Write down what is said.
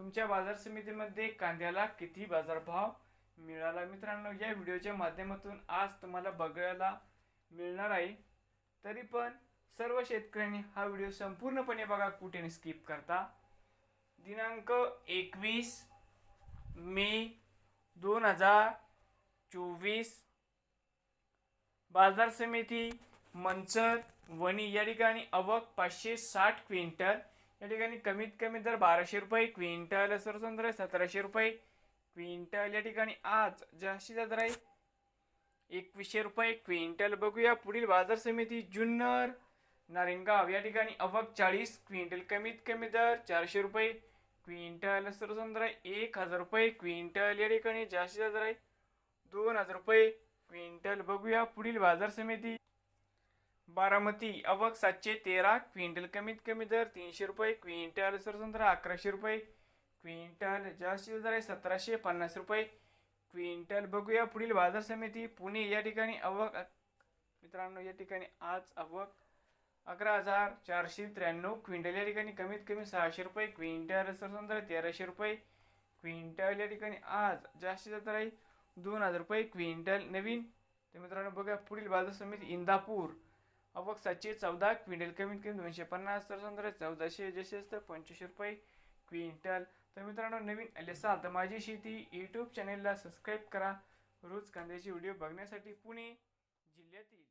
तुमच्या बाजार समितीमध्ये कांद्याला किती बाजारभाव मिळाला? मित्रांनो या व्हिडिओच्या माध्यमातून आज तुम्हाला बघायला मिळणार आहे. तरी पण सर्व शेतकऱ्यांनी हा व्हिडिओ संपूर्णपणे बघा कुठे स्किप करता. दिनांक एकवीस मे दोन हजार चोवीस. बाजार समिती मंचर वणी या ठिकाणी अवक पाचशे साठ क्विंटल. या ठिकाणी कमीत कमी दर बाराशे रुपये क्विंटल सरसोन दर आहे सतराशे रुपये. क्विंटल या ठिकाणी आज जास्तीत दर आहे. एकवीसशे रुपये क्विंटल बघूया. पुढील बाजार समिती जुन्नर नारायणगाव. या ठिकाणी अवक चाळीस क्विंटल कमीत कमी दर चारशे रुपये. क्विंटल सरसोन दर आहे एक हजार रुपये. क्विंटल या ठिकाणी जास्तीचा दर आहे दोन हजार रुपये. क्विंटल बघूया पुढील बाजार समिती. बारामती अवक सातशे तेरा क्विंटल कमीत कमी दर तीनशे रुपये क्विंटल सरसंत्रा दर अकराशे रुपये क्विंटल जास्तीत दर आहे सतराशे पन्नास रुपये. क्विंटल बघूया पुढील बाजार समिती पुणे या ठिकाणी अवक मित्रांनो या ठिकाणी आज अवक अकरा हजार चारशे त्र्याण्णव क्विंटल या ठिकाणी कमीत कमी सहाशे रुपये क्विंटल सरसोन दर तेराशे रुपये. क्विंटल या ठिकाणी आज जास्तीत दर आहे दोन हजार रुपये क्विंटल नवीन. तर मित्रांनो बघा पुढील बाजार समिती इंदापूर. अवक सातशे चौदा क्विंटल. कमीत कमी दोनशे पन्नास तर समजा चौदाशे जसे असतं पंचवीसशे रुपये क्विंटल. तर मित्रांनो नवीन आले असाल तर माझी शेती यूट्यूब चॅनेलला सबस्क्राईब करा. रोज कांद्याचे व्हिडिओ बघण्यासाठी पुणे जिल्ह्यातील